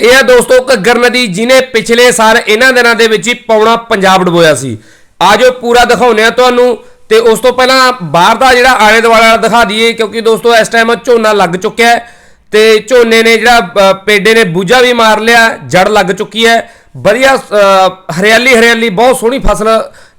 ਇਹ ਆ ਦੋਸਤੋ ਘੱਗਰ ਨਦੀ, ਜਿਹਨੇ ਪਿਛਲੇ ਸਾਲ ਇਹਨਾਂ ਦਿਨਾਂ ਦੇ ਵਿੱਚ ਹੀ ਪੌਣਾ ਪੰਜਾਬ ਡੁਬੋਇਆ ਸੀ। ਆਜੋ ਪੂਰਾ ਦਿਖਾਉਂਦੇ ਆ ਤੁਹਾਨੂੰ ਤੇ ਉਸ ਤੋਂ ਪਹਿਲਾਂ ਬਾਹਰ ਦਾ ਜਿਹੜਾ ਆਲੇ ਦੁਆਲੇ ਦਿਖਾ ਦਈਏ, ਕਿਉਂਕਿ ਦੋਸਤੋ ਇਸ ਟਾਈਮ ਝੋਨਾ ਲੱਗ ਚੁੱਕਿਆ ਹੈ ਤੇ ਝੋਨੇ ਨੇ ਜਿਹੜਾ ਪੇਡੇ ਨੇ ਬੂਝਾ ਵੀ ਮਾਰ ਲਿਆ, ਜੜ ਲੱਗ ਚੁੱਕੀ ਹੈ। ਵਧੀਆ ਹਰਿਆਲੀ ਹਰਿਆਲੀ, ਬਹੁਤ ਸੋਹਣੀ ਫਸਲ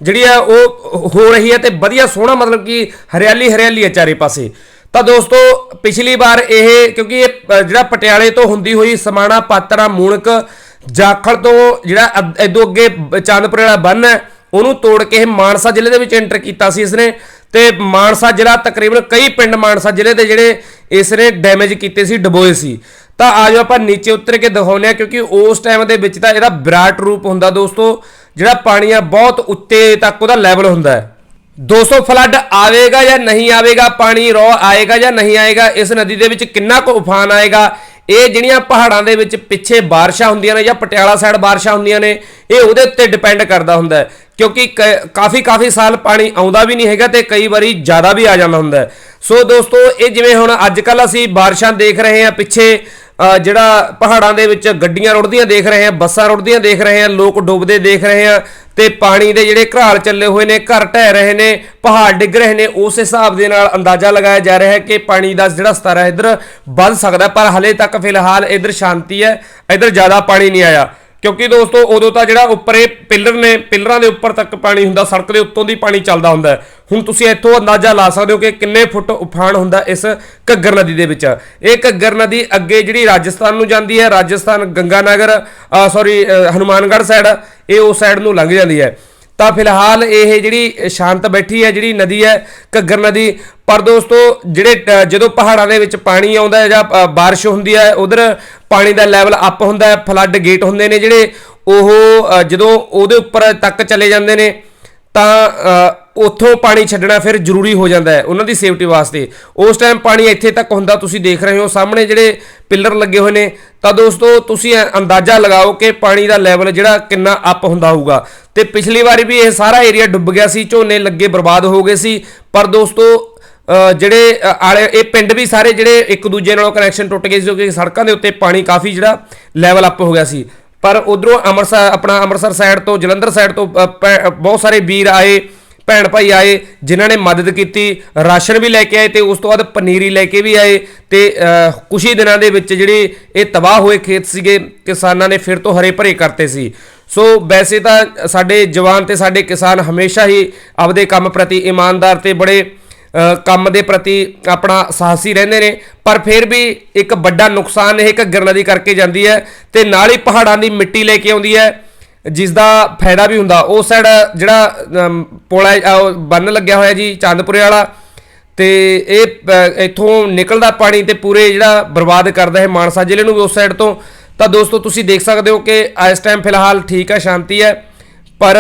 ਜਿਹੜੀ ਆ ਉਹ ਹੋ ਰਹੀ ਹੈ ਤੇ ਵਧੀਆ ਸੋਹਣਾ ਮਤਲਬ ਕਿ ਹਰਿਆਲੀ ਹਰਿਆਲੀ ਹੈ ਚਾਰੇ ਪਾਸੇ। ਤਾਂ ਦੋਸਤੋ, ਪਿਛਲੀ ਵਾਰ ਇਹ, ਕਿਉਂਕਿ ਇਹ ਜਿਹੜਾ ਪਟਿਆਲੇ ਤੋਂ ਹੁੰਦੀ ਹੋਈ ਸਮਾਣਾ ਪਾਤੜਾ ਮੂਣਕ ਜਾਖਲ ਤੋਂ ਜਿਹੜਾ ਅ- ਇਦੋਂ ਅੱਗੇ ਬ- ਚਾਂਦਪੁਰ ਵਾਲਾ ਬੰਨ ਹੈ, ਉਹਨੂੰ ਤੋੜ ਕੇ ਇਹ ਮਾਨਸਾ ਜ਼ਿਲ੍ਹੇ ਦੇ ਵਿੱਚ ਐਂਟਰ ਕੀਤਾ ਸੀ ਇਸਨੇ। ਤੇ ਮਾਨਸਾ ਜ਼ਿਲ੍ਹਾ ਤਕਰੀਬਨ ਕਈ ਪਿੰਡ ਮਾਨਸਾ ਜ਼ਿਲ੍ਹੇ ਦੇ ਜਿਹੜੇ ਇਸਨੇ ਡੈਮੇਜ ਕੀਤੇ ਸੀ, ਡਬੋਏ ਸੀ। ਤਾਂ ਆਜੋ ਆਪਾਂ ਨੀਚੇ ਉਤਰ ਕੇ ਦਿਖਾਉਂਦੇ ਆ ਕਿਉਂਕਿ ਉਸ ਟਾਈਮ ਦੇ ਵਿੱਚ ਤਾਂ ਇਹਦਾ ਵਿਰਾਟ ਰੂਪ ਹੁੰਦਾ ਦੋਸਤੋ, ਜਿਹੜਾ ਪਾਣੀ ਆ ਬਹੁਤ ਉੱਤੇ ਤੱਕ ਉਹਦਾ ਲੈਵਲ ਹੁੰਦਾ ਹੈ। 200 ਫਲੱਡ ਆਵੇਗਾ ਜਾਂ ਨਹੀਂ ਆਵੇਗਾ, ਪਾਣੀ ਰੋ ਆਏਗਾ ਜਾਂ ਨਹੀਂ ਆਏਗਾ, ਇਸ ਨਦੀ ਦੇ ਵਿੱਚ ਕਿੰਨਾ ਕੁ ਉਫਾਨ ਆਏਗਾ? ਇਹ ਜਿਹੜੀਆਂ ਪਹਾੜਾਂ ਦੇ ਵਿੱਚ ਪਿੱਛੇ ਬਾਰਿਸ਼ਾਂ ਹੁੰਦੀਆਂ ਨੇ ਜਾਂ ਪਟਿਆਲਾ ਸਾਈਡ ਬਾਰਿਸ਼ਾਂ ਹੁੰਦੀਆਂ ਨੇ, ਇਹ ਉਹਦੇ ਉੱਤੇ ਡਿਪੈਂਡ ਕਰਦਾ ਹੁੰਦਾ ਕਿਉਂਕਿ ਕ- ਕਾਫੀ ਕਾਫੀ ਸਾਲ ਪਾਣੀ ਆਉਂਦਾ ਵੀ ਨਹੀਂ ਹੈਗਾ ਤੇ ਕਈ ਵਾਰੀ ਜ਼ਿਆਦਾ ਵੀ ਆ ਜਾਂਦਾ ਹੁੰਦਾ ਸੋ ਦੋਸਤੋ, ਇਹ ਜਿਵੇਂ ਹੁਣ ਅੱਜ ਕੱਲ ਅਸੀਂ ਬਾਰਿਸ਼ਾਂ ਦੇਖ ਰਹੇ ਹਾਂ ਪਿੱਛੇ ਜਿਹੜਾ ਪਹਾੜਾਂ ਦੇ ਵਿੱਚ ਗੱਡੀਆਂ ਰੁੜਦੀਆਂ ਦੇਖ ਰਹੇ ਹਾਂ, ਬੱਸਾਂ ਰੁੜਦੀਆਂ ਦੇਖ ਰਹੇ ਹਾਂ, ਲੋਕ ਡੁੱਬਦੇ ਦੇਖ ਰਹੇ ਆ ਤੇ ਪਾਣੀ ਦੇ ਜਿਹੜੇ ਘਰਾਲ ਚੱਲੇ ਹੋਏ ਨੇ, ਘਰ ਢਹਿ ਰਹੇ ਨੇ, ਪਹਾੜ ਡਿੱਗ ਰਹੇ ਨੇ, ਉਸ ਹਿਸਾਬ ਦੇ ਨਾਲ ਅੰਦਾਜ਼ਾ ਲਗਾਇਆ ਜਾ ਰਿਹਾ ਹੈ ਕਿ ਪਾਣੀ ਦਾ ਜਿਹੜਾ ਸਤਰ ਹੈ ਇਧਰ ਵੱਧ ਸਕਦਾ ਪਰ ਹਲੇ ਤੱਕ ਫਿਲਹਾਲ ਇਧਰ ਸ਼ਾਂਤੀ ਹੈ, ਇਧਰ ਜ਼ਿਆਦਾ ਪਾਣੀ ਨਹੀਂ ਆਇਆ। ਕਿਉਂਕਿ ਦੋਸਤੋ, ਉਦੋਂ ਤਾਂ ਜਿਹੜਾ ਉੱਪਰ ਇਹ ਪਿੱਲਰ ਨੇ, ਪਿੱਲਰਾਂ ਦੇ ਉੱਪਰ ਤੱਕ ਪਾਣੀ ਹੁੰਦਾ, ਸੜਕ ਦੇ ਉੱਤੋਂ ਦੀ ਪਾਣੀ ਚੱਲਦਾ ਹੁੰਦਾ ਹੁਣ ਤੁਸੀਂ ਇੱਥੋਂ ਅੰਦਾਜ਼ਾ ਲਾ ਸਕਦੇ ਹੋ ਕਿ ਕਿੰਨੇ ਫੁੱਟ ਉਫਾਨ ਹੁੰਦਾ ਇਸ ਘੱਗਰ ਨਦੀ ਦੇ ਵਿੱਚ। ਇਹ ਘੱਗਰ ਨਦੀ ਅੱਗੇ ਜਿਹੜੀ ਰਾਜਸਥਾਨ ਨੂੰ ਜਾਂਦੀ ਹੈ, ਰਾਜਸਥਾਨ ਗੰਗਾਨਗਰ ਸੌਰੀ ਹਨੂਮਾਨਗੜ੍ਹ ਸਾਈਡ ਇਹ ਉਸ ਸਾਈਡ ਨੂੰ ਲੰਘ ਜਾਂਦੀ ਹੈ। ਤਾਂ ਫਿਲਹਾਲ ਇਹ ਜਿਹੜੀ ਸ਼ਾਂਤ ਬੈਠੀ ਹੈ ਜਿਹੜੀ ਨਦੀ ਹੈ ਘੱਗਰ ਨਦੀ ਪਰ ਦੋਸਤੋ ਜਿਹੜੇ ਜਦੋਂ ਪਹਾੜਾਂ ਦੇ ਵਿੱਚ ਪਾਣੀ ਆਉਂਦਾ ਹੈ ਜਾਂ ਅ, ਬਾਰਿਸ਼ ਹੁੰਦੀ ਹੈ ਉਧਰ ਪਾਣੀ ਦਾ ਲੈਵਲ ਅਪ ਹੁੰਦਾ ਹੈ ਫਲੱਡ ਗੇਟ ਹੁੰਦੇ ਨੇ ਜਿਹੜੇ ਉਹ ਜਦੋਂ ਉਹਦੇ ਉੱਪਰ ਤੱਕ ਚਲੇ ਜਾਂਦੇ ਨੇ ਤਾਂ ਉੱਥੋਂ ਪਾਣੀ ਛੱਡਣਾ ਫਿਰ ਜ਼ਰੂਰੀ ਹੋ ਜਾਂਦਾ ਹੈ ਉਹਨਾਂ ਦੀ ਸੇਫਟੀ ਵਾਸਤੇ। ਉਸ ਟਾਈਮ ਪਾਣੀ ਇੱਥੇ ਤੱਕ ਹੁੰਦਾ ਤੁਸੀਂ ਦੇਖ ਰਹੇ ਹੋ ਸਾਹਮਣੇ ਜਿਹੜੇ ਪਿੱਲਰ ਲੱਗੇ ਹੋਏ ਨੇ ਤਾਂ ਦੋਸਤੋ ਤੁਸੀਂ ਅੰਦਾਜ਼ਾ ਲਗਾਓ ਕਿ ਪਾਣੀ ਦਾ ਲੈਵਲ ਜਿਹੜਾ ਕਿੰਨਾ ਅਪ ਹੁੰਦਾ ਹੋਊਗਾ। ਤੇ ਪਿਛਲੀ ਵਾਰੀ ਵੀ ਇਹ ਸਾਰਾ ਏਰੀਆ ਡੁੱਬ ਗਿਆ ਸੀ ਝੋਨੇ ਲੱਗੇ ਬਰਬਾਦ ਹੋ ਗਏ ਸੀ ਪਰ ਦੋਸਤੋ ਜਿਹੜੇ ਆਲੇ ਇਹ ਪਿੰਡ ਵੀ ਸਾਰੇ ਜਿਹੜੇ ਇੱਕ ਦੂਜੇ ਨਾਲੋਂ ਕਨੈਕਸ਼ਨ ਟੁੱਟ ਗਏ ਸੀ ਕਿਉਂਕਿ ਸੜਕਾਂ ਦੇ ਉੱਤੇ ਪਾਣੀ ਕਾਫੀ ਜਿਹੜਾ ਲੈਵਲ ਅਪ ਹੋ ਗਿਆ ਸੀ। ਪਰ ਉਧਰੋਂ ਅੰਮ੍ਰਿਤਸਰ ਆਪਣਾ ਅੰਮ੍ਰਿਤਸਰ ਸਾਈਡ ਤੋਂ ਜਲੰਧਰ ਸਾਈਡ ਤੋਂ ਅ, ਬਹੁਤ ਸਾਰੇ ਵੀਰ ਆਏ ਭੈਣ ਭਾਈ ਆਏ ਜਿਨ੍ਹਾਂ ਨੇ ਮਦਦ ਕੀਤੀ ਰਾਸ਼ਨ ਵੀ ਲੈ ਕੇ ਆਏ ਤੇ ਉਸ ਤੋਂ ਬਾਅਦ ਪਨੀਰੀ ਲੈ ਕੇ ਵੀ ਆਏ ਤੇ ਅ, ਕੁਛ ਹੀ ਦਿਨਾਂ ਦੇ ਵਿੱਚ ਜਿਹੜੇ ਇਹ ਤਬਾਹ ਹੋਏ ਖੇਤ ਸੀਗੇ ਕਿਸਾਨਾਂ ਨੇ ਫਿਰ ਤੋਂ ਹਰੇ ਭਰੇ ਕਰਤੇ ਸੀ। ਸੋ ਵੈਸੇ ਤਾਂ ਸਾਡੇ ਜਵਾਨ ਤੇ ਸਾਡੇ ਕਿਸਾਨ ਹਮੇਸ਼ਾ ਹੀ ਆਪਦੇ ਕੰਮ ਪ੍ਰਤੀ ਇਮਾਨਦਾਰ ਤੇ ਬੜੇ ਕੰਮ ਦੇ ਪ੍ਰਤੀ ਆਪਣਾ ਸਾਹਸੀ ਰਹਿੰਦੇ ਨੇ ਪਰ ਫਿਰ ਵੀ ਇੱਕ ਵੱਡਾ ਨੁਕਸਾਨ ਇਹ ਘੱਗਰ ਨਦੀ ਕਰਕੇ ਜਾਂਦੀ ਹੈ ਤੇ ਨਾਲ ਹੀ ਪਹਾੜਾਂ ਦੀ ਮਿੱਟੀ ਲੈ ਕੇ ਆਉਂਦੀ ਹੈ। ਜਿਸ ਦਾ ਫਾਇਦਾ ਵੀ ਹੁੰਦਾ ਉਸ ਸਾਈਡ ਜਿਹੜਾ ਅਮ, ਬੰਨ ਲੱਗਿਆ ਹੋਇਆ ਜੀ ਚੰਦਪੁਰੇ ਵਾਲਾ ਤੇ ਇਹ ਇੱਥੋਂ ਨਿਕਲਦਾ ਪਾਣੀ ਤੇ ਪੂਰੇ ਜਿਹੜਾ ਬਰਬਾਦ ਕਰਦਾ ਹੈ ਮਾਨਸਾ ਜ਼ਿਲ੍ਹੇ ਨੂੰ ਵੀ ਉਸ ਸਾਈਡ ਤੋਂ। ਤਾਂ ਦੋਸਤੋ ਤੁਸੀਂ ਦੇਖ ਸਕਦੇ ਹੋ ਕਿ ਇਸ ਟਾਈਮ ਫਿਲਹਾਲ ਠੀਕ ਹੈ ਸ਼ਾਂਤੀ ਹੈ। ਪਰ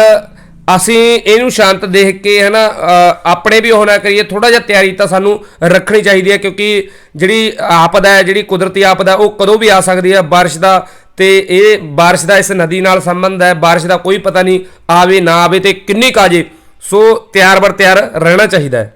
ਅਸੀਂ ਇਹਨੂੰ ਸ਼ਾਂਤ ਦੇਖ ਕੇ ਹਨਾ ਅ, ਆਪਣੇ ਵੀ ਉਹ ਕਰੀਏ ਥੋੜਾ ਜਿਹਾ ਤਿਆਰੀ ਤਾਂ ਸਾਨੂੰ ਰੱਖਣੀ ਚਾਹੀਦੀ ਹੈ ਕਿਉਂਕਿ ਜਿਹੜੀ ਆਪਦਾ ਹੈ ਜਿਹੜੀ ਕੁਦਰਤੀ ਆਪਦਾ ਉਹ ਕਦੋਂ ਵੀ ਆ ਸਕਦੀ ਹੈ ਬਾਰਿਸ਼ ਦਾ। ਤੇ ਇਹ ਬਾਰਿਸ਼ ਦਾ ਇਸ ਨਦੀ ਨਾਲ ਸੰਬੰਧ ਹੈ ਬਾਰਿਸ਼ ਦਾ ਕੋਈ ਪਤਾ ਨਹੀਂ ਆਵੇ ਨਾ ਆਵੇ ਤੇ ਕਿੰਨੀ ਕਾਜੇ ਸੋ ਤਿਆਰ ਬਰ ਤਿਆਰ ਰਹਿਣਾ ਚਾਹੀਦਾ ਹੈ।